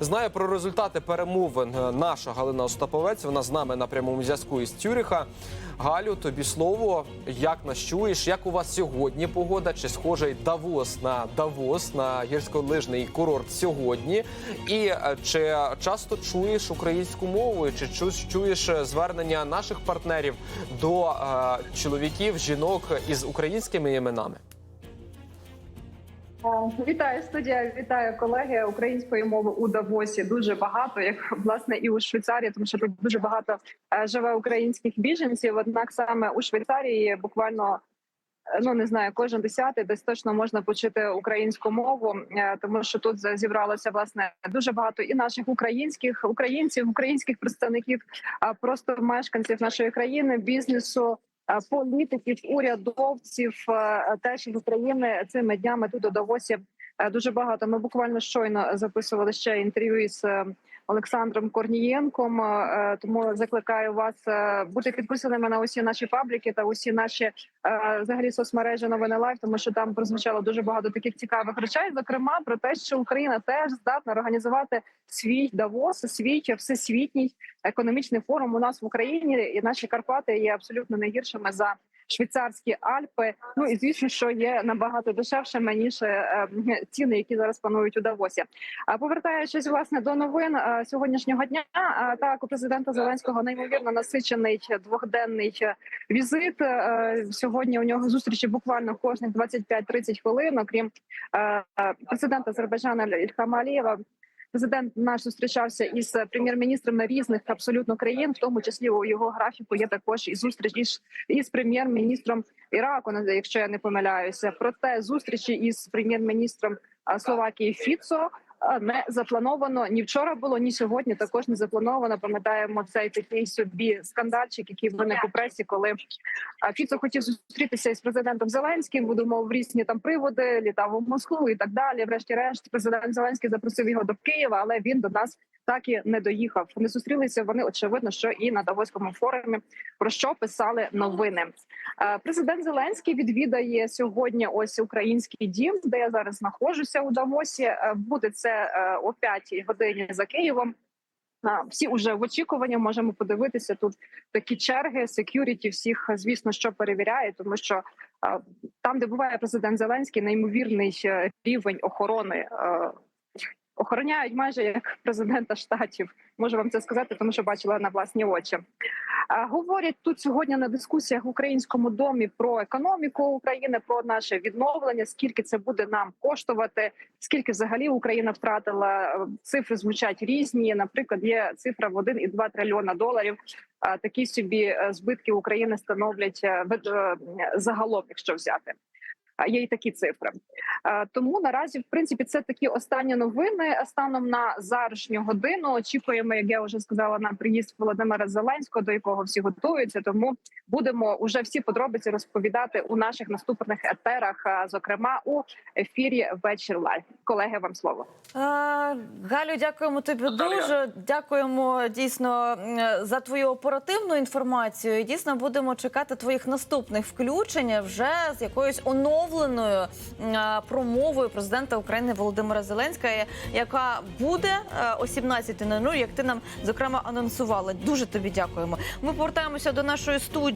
Знає про результати перемовин е, наша Галина Остаповець. Вона з нами на прямому зв'язку із Цюріха. Галю, тобі слово. Як нас чуєш? Як у вас сьогодні погода? Чи схожий Давос на Давос на гірськолижний курорт сьогодні? І е, чи часто чуєш українську мову? Чи чу- чуєш е, звернення наших партнерів до чоловіків, жінок із українськими іменами? Вітаю студія, вітаю колеги української мови у Давосі. Дуже багато, як власне і у Швейцарії, тому що тут дуже багато е, живе українських біженців. Однак саме у Швейцарії буквально е, ну не знаю, кожен десятий десь точно можна почути українську мову, е, тому що тут зібралося власне дуже багато і наших українських українців, українських представників, а просто мешканців нашої країни, бізнесу. Е, Політиків, урядовців е, теж з України цими днями тут у е, дуже багато. Ми буквально щойно записували ще інтерв'ю із е, Олександром Корнієнком. е, Тому закликаю вас е, бути підписаними на усі наші пабліки та усі наші е, взагалі соцмережі новини лайв, тому що там прозвучало дуже багато таких цікавих речей. Зокрема, про те, що Україна теж здатна організувати свій Давос, свій всесвітній економічний форум у нас в Україні. І наші Карпати є абсолютно не гіршими за швейцарські Альпи. Ну і звісно, що є набагато дешевшими ніж е, ціни, які зараз панують у Давосі. А повертаючись власне до новин е, сьогоднішнього дня, е, так у президента Зеленського неймовірно насичений двохденний візит. Е, Сьогодні у нього зустрічі буквально кожних 25-30 хвилин. Окрім президента Азербайджана Ільхама Алієва, Президент наш зустрічався із прем'єр-міністрами різних абсолютно країн, в тому числі у його графіку є також і зустріч із, із прем'єр-міністром Іраку, якщо я не помиляюся. Проте зустрічі із прем'єр-міністром Словакії Фіцо не заплановано ні вчора було, ні сьогодні. Також не заплановано. Пам'ятаємо цей такий собі скандальчик, який виник у пресі, коли Фіцо хотів зустрітися із президентом Зеленським. Будемо в різні там приводи, літав у Москву і так далі. Врешті-решт, президент Зеленський запросив його до Києва, але він до нас так і не доїхав. Не зустрілися вони очевидно, що і на Давоському форумі про що писали новини. Е, Президент Зеленський відвідає сьогодні. Ось український дім, де я зараз знаходжуся у Давосі. Е, Буде це е, о 5 годині за Києвом. Всі уже в очікуванні можемо подивитися тут такі черги, секюріті всіх, звісно, що перевіряє, тому що там, де буває президент Зеленський, неймовірний рівень охорони. Охороняють майже як президента штатів. Можу вам це сказати, тому що бачила на власні очі. Говорять тут сьогодні на дискусіях в українському домі про економіку України, про наше відновлення. Скільки це буде нам коштувати? Скільки взагалі Україна втратила? Цифри звучать різні. Наприклад, є цифра в 1,2 трильйона доларів. Такі собі е, збитки України становлять е, е, загалом, якщо взяти. А, Є і такі цифри. Е, Тому наразі, в принципі, це такі останні новини. Станом на зарашню годину очікуємо, як я вже сказала, на приїзд Володимира Зеленського, до якого всі готуються. Тому будемо уже всі подробиці розповідати у наших наступних етерах, зокрема у ефірі вечір лайв. Колеги, вам слово. Е, Галю, дякуємо тобі дуже. Дякуємо дійсно за твою оперативну інформацію. І дійсно будемо чекати твоїх наступних включень вже з якоюсь оновленою е, промовою президента України Володимира Зеленського, яка буде е, о 17.00, як ти нам зокрема анонсувала. Дуже тобі дякуємо. Ми повертаємося до нашої студії.